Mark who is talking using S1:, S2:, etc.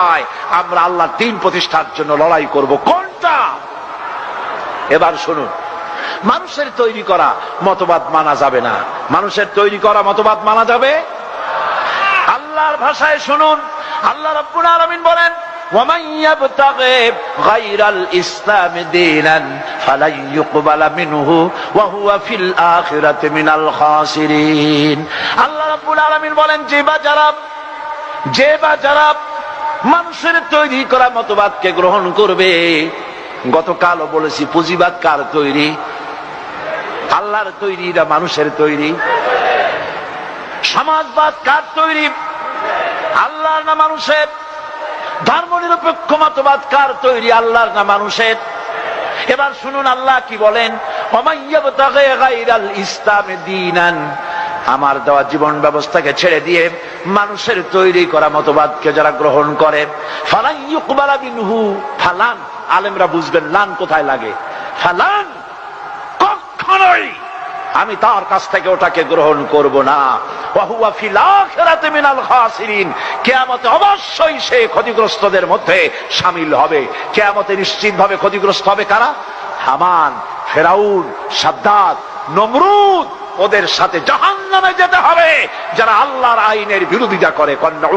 S1: নয়, আমরা আল্লাহ দিন প্রতিষ্ঠার জন্য লড়াই করব কোনটা এবার শুনুন মানুষের তৈরি করা মতবাদ মানা যাবে না মানুষের তৈরি করা মতবাদ মানা যাবে আল্লাহর ভাষায় শুনুন আল্লাহ রব্বুল আলামিন বলেন ومن يبتغي غير الإسلام دينا فلن يقبل منه وهو في الآخرة من الخاسرين আল্লাহ রব্বুল আলামিন বলেন যে বা যারা যে বা যারা মানুষের তৈরি করা মতবাদকে গ্রহণ করবে। গতকালও বলেছি, পুঁজিবাদ কার তৈরি? আল্লাহর তৈরি না মানুষের তৈরি? সমাজবাদ কার তৈরি? আল্লাহর না মানুষের? ধর্ম নিরপেক্ষ মতবাদ কার তৈরি? আল্লাহর না মানুষের? এবার শুনুন আল্লাহ কি বলেন, ওমাইয়াবতাগে গায়রাল ইসলামে দীনান আমার দেওয়া জীবন ব্যবস্থাকে ছেড়ে দিয়ে মানুষের তৈরি করা মতবাদকে যারা গ্রহণ করে, ফালান ইউকবালা মিনহু, ফালান, আলেমরা বুঝবেন লান কোথায় লাগে। ফালান কখনোই আমি তার কাছ থেকে ওটাকে গ্রহণ করব না। খাসিরিন। অবশ্যই সে ক্ষতিগ্রস্তদের মধ্যে শামিল হবে। কিয়ামতে নিশ্চিতভাবে ক্ষতিগ্রস্ত হবে কারা? হামান, ফেরাউন সাদ্দাত নমরুদ। ওদের সাথে জাহান নামে যেতে হবে। যারা আল্লাহর আইনের বিরোধিতা করে কন্যা